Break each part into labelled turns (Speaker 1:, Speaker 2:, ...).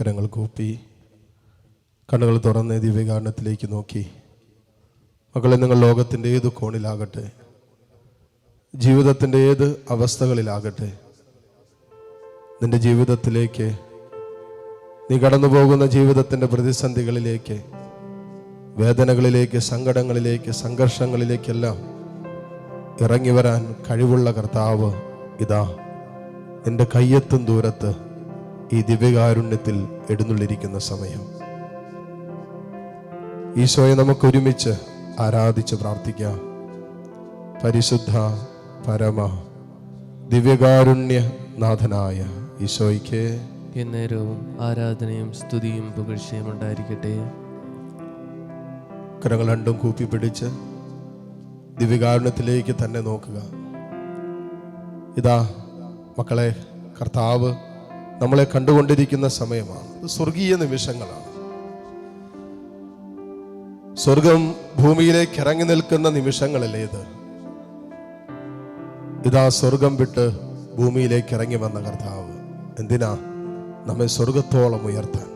Speaker 1: കരങ്ങൾ കൂപ്പി കണ്ണുകൾ തുറന്ന് ദിവ്യകാരണത്തിലേക്ക് നോക്കി. മക്കളെ നിങ്ങൾ ലോകത്തിന്റെ ഏത് കോണിലാകട്ടെ? ജീവിതത്തിന്റെ ഏത് അവസ്ഥകളിലാകട്ടെ? നിന്റെ ജീവിതത്തിലേക്ക് നീ കടന്നു പോകുന്ന ജീവിതത്തിന്റെ പ്രതിസന്ധികളിലേക്ക് വേദനകളിലേക്ക് സങ്കടങ്ങളിലേക്ക് സംഘർഷങ്ങളിലേക്കെല്ലാം ഇറങ്ങി വരാൻ കഴിവുള്ള കർത്താവ് ഇതാ. എന്റെ കയ്യെത്തും ദൂരത്ത് ഈ ദിവ്യകാരുണ്യത്തിൽ എടുന്നുള്ളിരിക്കുന്ന സമയം. ഈശോയെ നമുക്ക് ഒരുമിച്ച് ആരാധിച്ച് പ്രാർത്ഥിക്കാം. പരിശുദ്ധ പരമ ദിവ്യകാരുണ്യ നാഥനായ ഈശോയ്ക്ക്
Speaker 2: എന്നേരവും ആരാധനയും സ്തുതിയും പുകഴ്ചയും ഉണ്ടായിരിക്കട്ടെ.
Speaker 1: കരങ്ങൾ രണ്ടും കൂപ്പിപ്പിടിച്ച് ദിവ്യകാരുണ്യത്തിലേക്ക് തന്നെ നോക്കുക. ഇതാ മക്കളെ കർത്താവ് നമ്മളെ കണ്ടുകൊണ്ടിരിക്കുന്ന സമയമാണ്. സ്വർഗീയ നിമിഷങ്ങളാണ്. സ്വർഗം ഭൂമിയിലേക്ക് ഇറങ്ങി നിൽക്കുന്ന നിമിഷങ്ങളല്ലേ ഇത്? ഇതാ സ്വർഗം വിട്ട് ഭൂമിയിലേക്ക് ഇറങ്ങി വന്ന കർത്താവ്. എന്തിനാ നമ്മെ സ്വർഗത്തോളം ഉയർത്താൻ?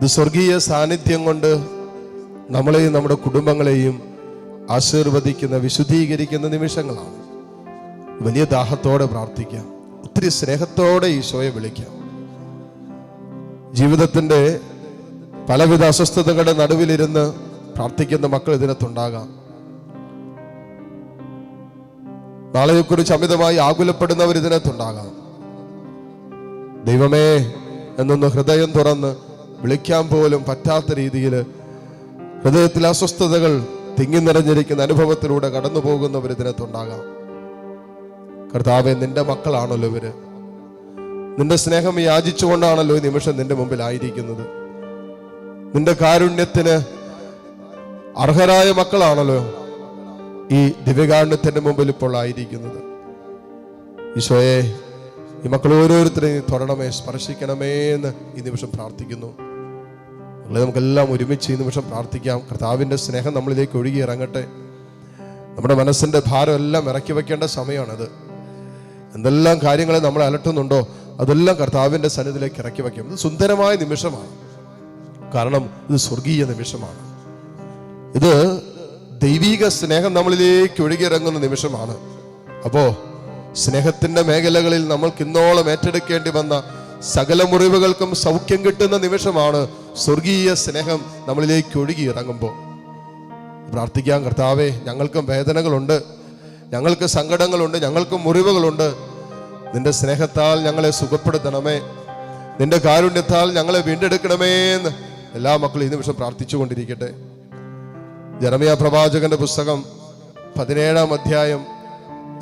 Speaker 1: ഇത് സ്വർഗീയ സാന്നിധ്യം കൊണ്ട് നമ്മളെയും നമ്മുടെ കുടുംബങ്ങളെയും ആശീർവദിക്കുന്ന വിശുദ്ധീകരിക്കുന്ന നിമിഷങ്ങളാണ്. വലിയ ദാഹത്തോടെ പ്രാർത്ഥിക്കാം. ഒത്തിരി സ്നേഹത്തോടെ ഈശോയെ വിളിക്കാം. ജീവിതത്തിന്റെ പലവിധ അസ്വസ്ഥതകളുടെ നടുവിലിരുന്ന് പ്രാർത്ഥിക്കുന്ന മക്കൾ ഇതിനകത്തുണ്ടാകാം. നാളെയെക്കുറിച്ച് അമിതമായി ആകുലപ്പെടുന്നവർ ഇതിനകത്തുണ്ടാകാം. ദൈവമേ എന്നൊന്ന് ഹൃദയം തുറന്ന് വിളിക്കാൻ പോലും പറ്റാത്ത രീതിയിൽ ഹൃദയത്തിൽ അസ്വസ്ഥതകൾ തിങ്ങി നിറഞ്ഞിരിക്കുന്ന അനുഭവത്തിലൂടെ കടന്നു പോകുന്നവർ ഇതിനകത്തുണ്ടാകാം. കർത്താവെ നിന്റെ മക്കളാണല്ലോ ഇവർ. നിന്റെ സ്നേഹം യാചിച്ചുകൊണ്ടാണല്ലോ ഈ നിമിഷം നിന്റെ മുമ്പിൽ ആയിരിക്കുന്നത്. നിന്റെ കാരുണ്യത്തിന് അർഹരായ മക്കളാണല്ലോ ഈ ദിവ്യകാരുണ്യത്തിന്റെ മുമ്പിൽ ഇപ്പോൾ ആയിരിക്കുന്നത്. ഈശോയെ ഈ മക്കൾ ഓരോരുത്തരെയും തൊടണമേ സ്പർശിക്കണമേ എന്ന് ഈ നിമിഷം പ്രാർത്ഥിക്കുന്നു. നിങ്ങളെ നമുക്കെല്ലാം ഒരുമിച്ച് ഈ നിമിഷം പ്രാർത്ഥിക്കാം. കർത്താവിന്റെ സ്നേഹം നമ്മളിലേക്ക് ഒഴുകി ഇറങ്ങട്ടെ നമ്മുടെ മനസ്സിന്റെ ഭാരം എല്ലാം ഇറക്കി വെക്കേണ്ട സമയമാണിത്. എന്തെല്ലാം കാര്യങ്ങളെ നമ്മൾ അലട്ടുന്നുണ്ടോ അതെല്ലാം കർത്താവിന്റെ സന്നിധിയിലേക്ക് ഇറക്കി വയ്ക്കും. ഇത് സുന്ദരമായ നിമിഷമാണ്. കാരണം ഇത് സ്വർഗീയ നിമിഷമാണ്. ഇത് ദൈവിക സ്നേഹം നമ്മളിലേക്ക് ഒഴുകിയിറങ്ങുന്ന നിമിഷമാണ്. അപ്പോ സ്നേഹത്തിന്റെ മേഖലകളിൽ നമ്മൾക്ക് ഇന്നോളം ഏറ്റെടുക്കേണ്ടി വന്ന സകല മുറിവുകൾക്കും സൗഖ്യം കിട്ടുന്ന നിമിഷമാണ് സ്വർഗീയ സ്നേഹം നമ്മളിലേക്ക് ഒഴുകി ഇറങ്ങുമ്പോൾ പ്രാർത്ഥിക്കാം കർത്താവേ ഞങ്ങൾക്കും വേദനകളുണ്ട്. ഞങ്ങൾക്ക് സങ്കടങ്ങളുണ്ട് ഞങ്ങൾക്ക് മുറിവുകളുണ്ട്. നിന്റെ സ്നേഹത്താൽ ഞങ്ങളെ സുഖപ്പെടുത്തണമേ. നിന്റെ കാരുണ്യത്താൽ ഞങ്ങളെ വീണ്ടെടുക്കണമേ എന്ന് എല്ലാ മക്കളും ഈ നിമിഷം പ്രാർത്ഥിച്ചുകൊണ്ടിരിക്കട്ടെ. ജനമിയ പ്രവാചകന്റെ പുസ്തകം പതിനേഴാം അധ്യായം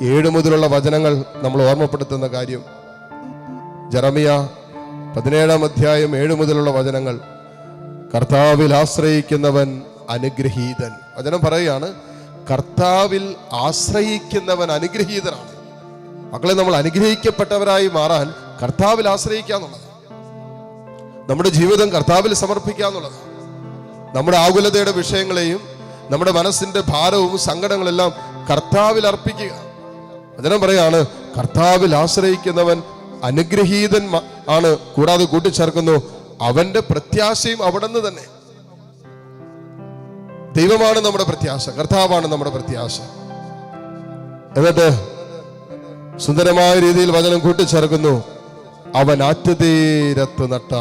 Speaker 1: ഏഴ് മുതലുള്ള വചനങ്ങൾ നമ്മൾ ഓർമ്മപ്പെടുത്തുന്ന കാര്യം. ജറമിയ പതിനേഴാം അധ്യായം ഏഴ് മുതലുള്ള വചനങ്ങൾ. കർത്താവിൽ ആശ്രയിക്കുന്നവൻ അനുഗ്രഹീതൻ. വചനം പറയുകയാണ് കർത്താവിൽ ആശ്രയിക്കുന്നവൻ അനുഗ്രഹീതനാണ്. മക്കളെ നമ്മൾ അനുഗ്രഹിക്കപ്പെട്ടവരായി മാറാൻ കർത്താവിൽ ആശ്രയിക്കുക എന്നുള്ളത് നമ്മുടെ ജീവിതം കർത്താവിൽ സമർപ്പിക്കുക എന്നുള്ളത് നമ്മുടെ ആകുലതയുടെ വിഷയങ്ങളെയും നമ്മുടെ മനസ്സിന്റെ ഭാരവും സങ്കടങ്ങളെല്ലാം കർത്താവിൽ അർപ്പിക്കുക. വചനം പറയാണ് കർത്താവിൽ ആശ്രയിക്കുന്നവൻ അനുഗ്രഹീതൻ ആണ്. കൂടാതെ കൂട്ടിച്ചേർക്കുന്നു അവന്റെ പ്രത്യാശയും അവിടെ നിന്ന് തന്നെ. ദൈവമാണ് നമ്മുടെ പ്രത്യാശ കർത്താവാണ് നമ്മുടെ പ്രത്യാശ. എന്നിട്ട് സുന്ദരമായ രീതിയിൽ വചനം കൂട്ടിച്ചേർക്കുന്നു. അവൻ ആറ്റുതീരത്ത് നട്ട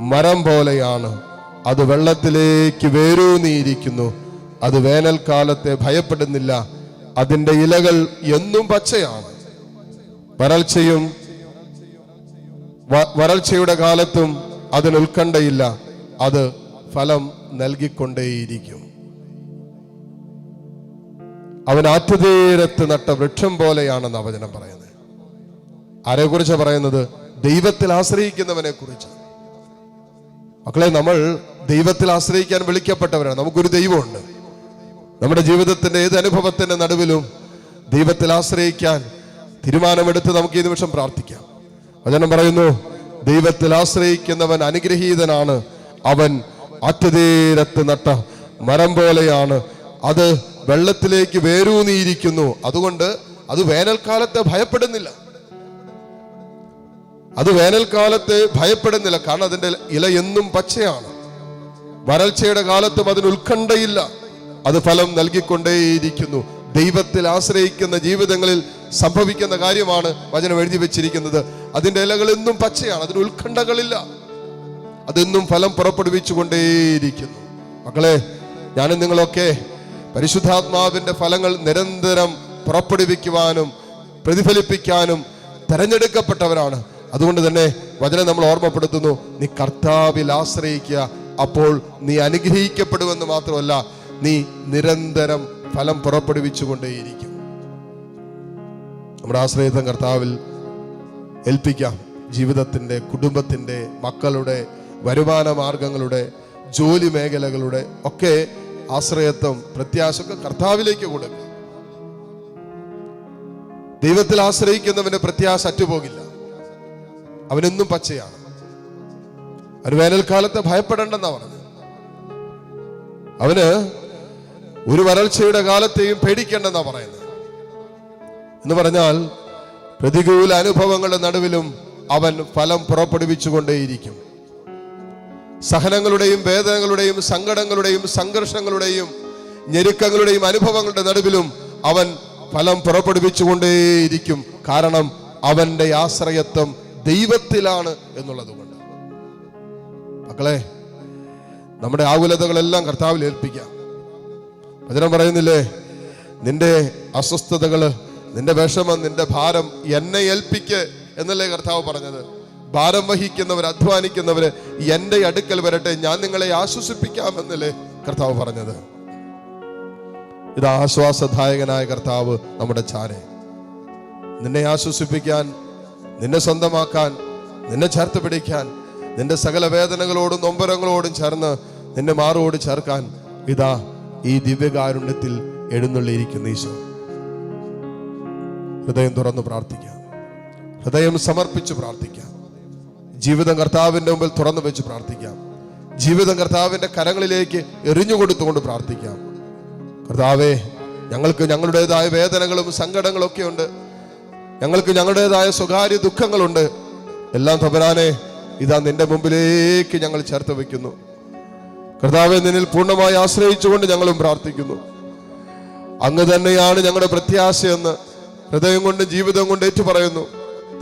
Speaker 1: മരം പോലെയാണ്. അത് വെള്ളത്തിലേക്ക് വേരൂന്നിയിരിക്കുന്നു അത് വേനൽക്കാലത്തെ ഭയപ്പെടുന്നില്ല. അതിന്റെ ഇലകൾ എന്നും പച്ചയാണ്. വരൾച്ചയും വരൾച്ചയുടെ കാലത്തും അതിന് ഉത്കണ്ഠയില്ല. അത് ഫലം നൽകിക്കൊണ്ടേയിരിക്കും. അവൻ ആറ്റുതീരത്ത് നട്ട വൃക്ഷം പോലെയാണെന്ന് അവചനം പറയുന്നത്. ആരെക്കുറിച്ച് പറയുന്നത്? ദൈവത്തിൽ ആശ്രയിക്കുന്നവനെ കുറിച്ച് മക്കളെ നമ്മൾ ദൈവത്തിൽ ആശ്രയിക്കാൻ വിളിക്കപ്പെട്ടവരാണ്. നമുക്കൊരു ദൈവമുണ്ട്. നമ്മുടെ ജീവിതത്തിന്റെ ഏത് അനുഭവത്തിന്റെ നടുവിലും ദൈവത്തിൽ ആശ്രയിക്കാൻ തീരുമാനമെടുത്ത് നമുക്ക് ഈ നിമിഷം പ്രാർത്ഥിക്കാം. വചനം പറയുന്നു ദൈവത്തിൽ ആശ്രയിക്കുന്നവൻ അനുഗ്രഹീതനാണ്. അവൻ ആറ്റുതീരത്ത് നട്ട മരം പോലെയാണ്. അത് വെള്ളത്തിലേക്ക് വേരൂന്നിയിരിക്കുന്നു. അതുകൊണ്ട് അത് വേനൽക്കാലത്തെ ഭയപ്പെടുന്നില്ല. അത് വേനൽക്കാലത്ത് ഭയപ്പെടുന്നില്ല. കാരണം അതിന്റെ ഇല എന്നും പച്ചയാണ്. വരൾച്ചയുടെ കാലത്തും അതിന് ഉത്കണ്ഠയില്ല. അത് ഫലം നൽകിക്കൊണ്ടേയിരിക്കുന്നു. ദൈവത്തിൽ ആശ്രയിക്കുന്ന ജീവിതങ്ങളിൽ സംഭവിക്കുന്ന കാര്യമാണ് വചനം എഴുതി വെച്ചിരിക്കുന്നത്. അതിന്റെ ഇലകൾ എന്നും പച്ചയാണ്. അതിന് ഉത്കണ്ഠകളില്ല. അതെന്നും ഫലം പുറപ്പെടുവിച്ചുകൊണ്ടേയിരിക്കുന്നു. മക്കളെ ഞാനും നിങ്ങളൊക്കെ പരിശുദ്ധാത്മാവിന്റെ ഫലങ്ങൾ നിരന്തരം പുറപ്പെടുവിക്കുവാനും പ്രതിഫലിപ്പിക്കാനും തെരഞ്ഞെടുക്കപ്പെട്ടവരാണ്. അതുകൊണ്ട് തന്നെ വചനം നമ്മൾ ഓർമ്മപ്പെടുത്തുന്നു നീ കർത്താവിൽ ആശ്രയിക്കുക അപ്പോൾ നീ അനുഗ്രഹിക്കപ്പെടുമെന്ന് മാത്രമല്ല നീ നിരന്തരം ഫലം പുറപ്പെടുവിച്ചുകൊണ്ടേയിരിക്കും. നമ്മുടെ ആശ്രയത്വം കർത്താവിൽ ഏൽപ്പിക്കാം. ജീവിതത്തിന്റെ കുടുംബത്തിന്റെ മക്കളുടെ വരുമാന മാർഗങ്ങളുടെ ജോലി മേഖലകളുടെ ഒക്കെ ആശ്രയത്വം പ്രത്യാശൊക്കെ കർത്താവിലേക്ക് കൊടുക്കുക ദൈവത്തിൽ ആശ്രയിക്കുന്നവന്റെ പ്രത്യാശ അറ്റുപോകില്ല. അവനെന്നും പച്ചയാണ്. അവന് വേനൽക്കാലത്ത് ഭയപ്പെടേണ്ടെന്നാ പറഞ്ഞത്. അവന് ഒരു വരൾച്ചയുടെ കാലത്തെയും പേടിക്കേണ്ടെന്നാ പറയുന്നത്. എന്ന് പറഞ്ഞാൽ പ്രതികൂല അനുഭവങ്ങളുടെ നടുവിലും അവൻ ഫലം പുറപ്പെടുവിച്ചുകൊണ്ടേയിരിക്കും. സഹനങ്ങളുടെയും വേദനകളുടെയും സങ്കടങ്ങളുടെയും സംഘർഷങ്ങളുടെയും ഞെരുക്കങ്ങളുടെയും അനുഭവങ്ങളുടെ നടുവിലും അവൻ ഫലം പുറപ്പെടുവിച്ചുകൊണ്ടേയിരിക്കും. കാരണം അവന്റെ ആശ്രയത്വം ദൈവത്തിലാണ് എന്നുള്ളത് കൊണ്ട്. മക്കളെ നമ്മുടെ ആകുലതകളെല്ലാം കർത്താവിൽ ഏൽപ്പിക്കാം. വചനം പറയുന്നില്ലേ? നിന്റെ അസ്വസ്ഥതകൾ നിന്റെ വിഷമം നിന്റെ ഭാരം എന്നെ ഏൽപ്പിക്ക് എന്നല്ലേ കർത്താവ് പറഞ്ഞത്. ഭാരം വഹിക്കുന്നവർ അധ്വാനിക്കുന്നവര് എന്റെ അടുക്കൽ വരട്ടെ ഞാൻ നിങ്ങളെ ആശ്വസിപ്പിക്കാമെന്നല്ലേ കർത്താവ് പറഞ്ഞത്. ഇത് ആശ്വാസദായകനായ കർത്താവ് നമ്മുടെ ചാരെ. നിന്നെ ആശ്വസിപ്പിക്കാൻ നിന്നെ സ്വന്തമാക്കാൻ നിന്നെ ചേർത്ത് പിടിക്കാൻ നിന്റെ സകല വേദനകളോടും നൊമ്പരങ്ങളോടും ചേർന്ന് നിന്നെ മാറോട് ചേർക്കാൻ ഇതാ ഈ ദിവ്യകാരുണ്യത്തിൽ എഴുന്നള്ളിയിരിക്കുന്ന ഈശോ. ഹൃദയം തുറന്ന് പ്രാർത്ഥിക്കാം. ഹൃദയം സമർപ്പിച്ച് പ്രാർത്ഥിക്കാം. ജീവിതം കർത്താവിന്റെ മുമ്പിൽ തുറന്നു വെച്ച് പ്രാർത്ഥിക്കാം. ജീവിതം കർത്താവിന്റെ കരങ്ങളിലേക്ക് എറിഞ്ഞു കൊടുത്തുകൊണ്ട് പ്രാർത്ഥിക്കാം. കർത്താവേ ഞങ്ങൾക്ക് ഞങ്ങളുടേതായ വേദനകളും സങ്കടങ്ങളും ഒക്കെ ഉണ്ട്. ഞങ്ങൾക്ക് ഞങ്ങളുടേതായ സ്വകാര്യ ദുഃഖങ്ങളുണ്ട്. എല്ലാം തപരാനെ ഇതാ നിന്റെ മുമ്പിലേക്ക് ഞങ്ങൾ ചേർത്ത് വയ്ക്കുന്നു. കർത്താവെ നിന്നിൽ പൂർണമായി ആശ്രയിച്ചുകൊണ്ട് ഞങ്ങളും പ്രാർത്ഥിക്കുന്നു. അങ്ങ് തന്നെയാണ് ഞങ്ങളുടെ പ്രത്യാശയെന്ന് ഹൃദയം കൊണ്ട് ജീവിതം കൊണ്ട് ഏറ്റു പറയുന്നു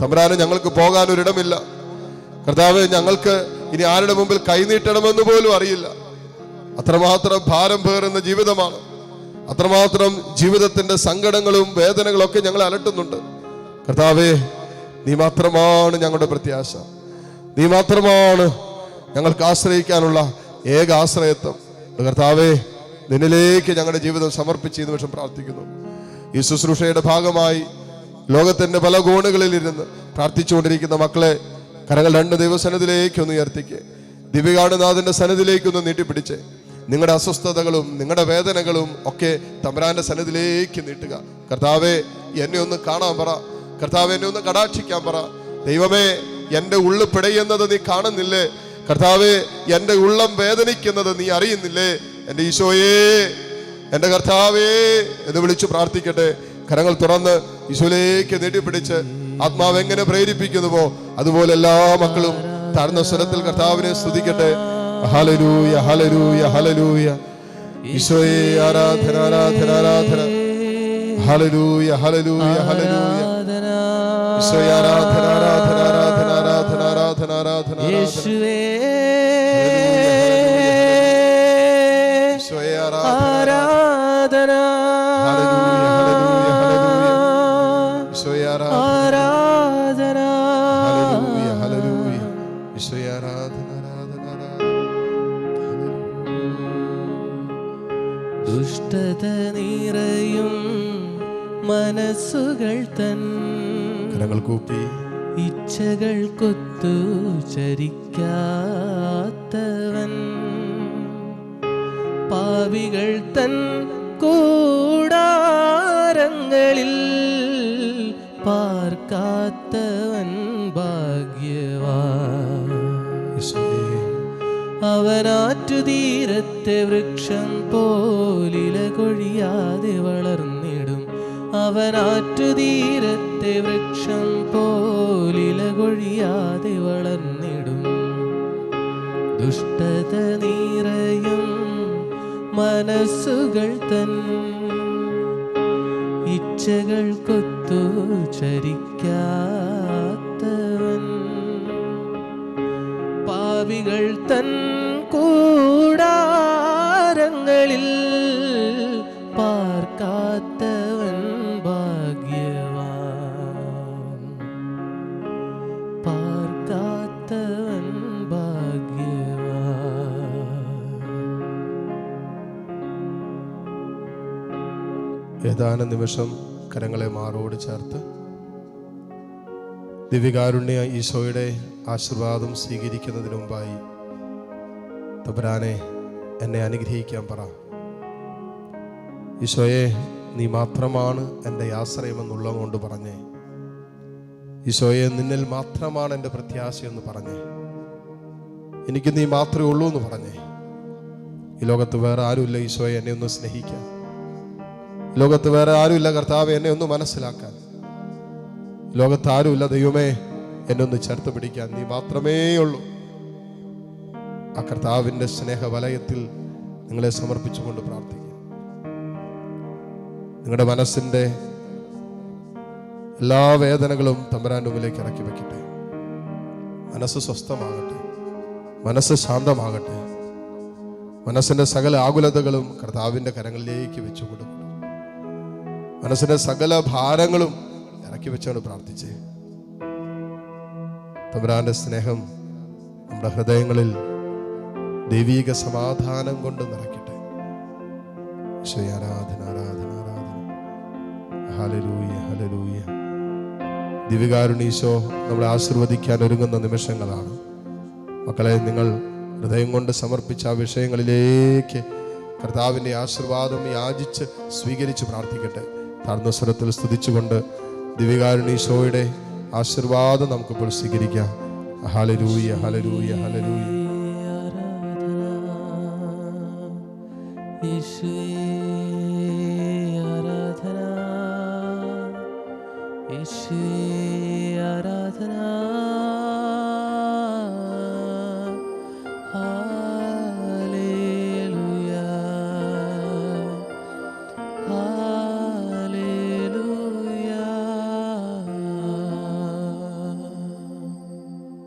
Speaker 1: തമ്പുരാന് ഞങ്ങൾക്ക് പോകാൻ ഒരിടമില്ല കർത്താവ് ഞങ്ങൾക്ക് ഇനി ആരുടെ മുമ്പിൽ കൈനീട്ടണമെന്ന് പോലും അറിയില്ല. അത്രമാത്രം ഭാരം പേറുന്ന ജീവിതമാണ്. അത്രമാത്രം ജീവിതത്തിന്റെ സങ്കടങ്ങളും വേദനകളും ഒക്കെ ഞങ്ങൾ അലട്ടുന്നുണ്ട്. കർത്താവേ നീ മാത്രമാണ് ഞങ്ങളുടെ പ്രത്യാശ. നീ മാത്രമാണ് ഞങ്ങൾക്ക് ആശ്രയിക്കാനുള്ള ഏക ആശ്രയത്വം. കർത്താവേ നിന്നിലേക്ക് ഞങ്ങളുടെ ജീവിതം സമർപ്പിച്ച് ഈ നിമിഷം പ്രാർത്ഥിക്കുന്നു. ഈ ശുശ്രൂഷയുടെ ഭാഗമായി ലോകത്തിന്റെ പല കോണുകളിൽ ഇരുന്ന് പ്രാർത്ഥിച്ചുകൊണ്ടിരിക്കുന്ന മക്കളെ കരങ്ങൾ രണ്ട് ദൈവസനത്തിലേക്ക് ഒന്ന് ഉയർത്തിക്ക്. ദിവ്യകാടുനാഥന്റെ സനത്തിലേക്ക് ഒന്ന് നീട്ടിപ്പിടിച്ച്. നിങ്ങളുടെ അസ്വസ്ഥതകളും നിങ്ങളുടെ വേദനകളും ഒക്കെ തമ്പരാന്റെ സനത്തിലേക്ക് നീട്ടുക. കർത്താവെ എന്നെ ഒന്ന് കാണാൻ പറ. കർത്താവ് എന്നെ ഒന്ന് കടാക്ഷിക്കാൻ പറ. ദൈവമേ എന്റെ ഉള്ളു പിടയുന്നത് നീ കാണുന്നില്ലേ? കർത്താവെ എന്റെ ഉള്ളം വേദനിക്കുന്നത് നീ അറിയുന്നില്ലേ? എന്റെ ഈശോയേ എന്റെ കർത്താവേ എന്ന് വിളിച്ചു പ്രാർത്ഥിക്കട്ടെ. കരങ്ങൾ തുറന്ന് ഈശോയിലേക്ക് നീട്ടിപ്പിടിച്ച് ആത്മാവ് എങ്ങനെ പ്രേരിപ്പിക്കുന്നുവോ അതുപോലെ എല്ലാ മക്കളും താഴ്ന്ന സ്വരത്തിൽ കർത്താവിനെ സ്തുതിക്കട്ടെ. ഹലരൂയ ഹലരൂയ ഹലരൂയ ഈശോയെ ആരാധന ആരാധന ആരാധന. ഹലരൂയ ഹലരൂയ ഹലരൂയ ഈശോയെ ആരാധന ആരാധന ആരാധന ആരാധന ആരാധന ആരാധന ആരാധന.
Speaker 2: പാവികൾ തൻ കൂടാരങ്ങളിൽ പാർക്കാത്തവൻ ഭാഗ്യവാൻ.
Speaker 1: ഈശോയെ
Speaker 2: അവനാറ്റുതീരത്തെ വൃക്ഷം പോലില കൊഴിയാതെ വളർന്നിടും. അവനാറ്റുതീരത്തെ പോലില കൊഴിയാതെ വളർന്നിടും. ദുഷ്ടത നിറയും മനസ്സുകൾ തൻ ഇച്ഛകൾ കൊത്തു ചരിക്കാത്തവൻ. പാവികൾ തൻ കൂടാരങ്ങളിൽ
Speaker 1: ഏതാനും നിമിഷം കരങ്ങളെ മാറോട് ചേർത്ത് ദിവ്യകാരുണ്യ ഈശോയുടെ ആശീർവാദം സ്വീകരിക്കുന്നതിന് മുമ്പായി തബരാനെ എന്നെ അനുഗ്രഹിക്കാൻ പറ. ഈശോയെ നീ മാത്രമാണ് എന്റെ ആശ്രയമെന്നുള്ളത് കൊണ്ട് പറഞ്ഞേ. ഈശോയെ നിന്നിൽ മാത്രമാണ് എന്റെ പ്രത്യാശയെന്ന് പറഞ്ഞേ. എനിക്ക് നീ മാത്രമേ ഉള്ളൂ എന്ന് പറഞ്ഞേ. ഈ ലോകത്ത് വേറെ ആരുമില്ല ഈശോയെ എന്നെ ഒന്ന് സ്നേഹിക്കാൻ. ലോകത്ത് വേറെ ആരുമില്ല കർത്താവ് എന്നെ ഒന്ന് മനസ്സിലാക്കാൻ. ലോകത്ത് ആരുമില്ല ദൈവമേ എന്നെ ഒന്ന് ചേർത്ത് പിടിക്കാൻ. നീ മാത്രമേ ഉള്ളൂ. ആ കർത്താവിന്റെ സ്നേഹവലയത്തിൽ നിങ്ങളെ സമർപ്പിച്ചുകൊണ്ട് പ്രാർത്ഥിക്കുക നിങ്ങളുടെ മനസ്സിന്റെ എല്ലാ വേദനകളും തമ്പരാന്റെ മുമ്പിലേക്ക് ഇറക്കി വെക്കട്ടെ. മനസ്സ് സ്വസ്ഥമാകട്ടെ. മനസ്സ് ശാന്തമാകട്ടെ. മനസ്സിന്റെ സകല ആകുലതകളും കർത്താവിന്റെ കരങ്ങളിലേക്ക് വെച്ചു കൊടുക്കട്ടെ മനസ്സിന്റെ സകല ഭാരങ്ങളും ഇറക്കി വെച്ചാണ് പ്രാർത്ഥിച്ചേ. തമ്പുരാന്റെ സ്നേഹം നമ്മുടെ ഹൃദയങ്ങളിൽ ദൈവീക സമാധാനം കൊണ്ട് നിറയ്ക്കട്ടെ. ആരാധന ആരാധന ആരാധന. ദിവികാരുണീശോ നമ്മളെ ആശീർവദിക്കാൻ ഒരുങ്ങുന്ന നിമിഷങ്ങളാണ്. മക്കളെ നിങ്ങൾ ഹൃദയം കൊണ്ട് സമർപ്പിച്ച ആ വിഷയങ്ങളിലേക്ക് കർത്താവിന്റെ ആശീർവാദം യാചിച്ച് സ്വീകരിച്ച് പ്രാർത്ഥിക്കട്ടെ. താഴ്ന്ന സ്വരത്തിൽ സ്തുതിച്ചുകൊണ്ട് ദിവികാരുണീശോയുടെ ആശീർവാദം നമുക്കിപ്പോൾ സ്വീകരിക്കാം. ഹലരൂയ ഹലരൂയ ഹലരൂയ
Speaker 2: ആരാധന. യേശുവേ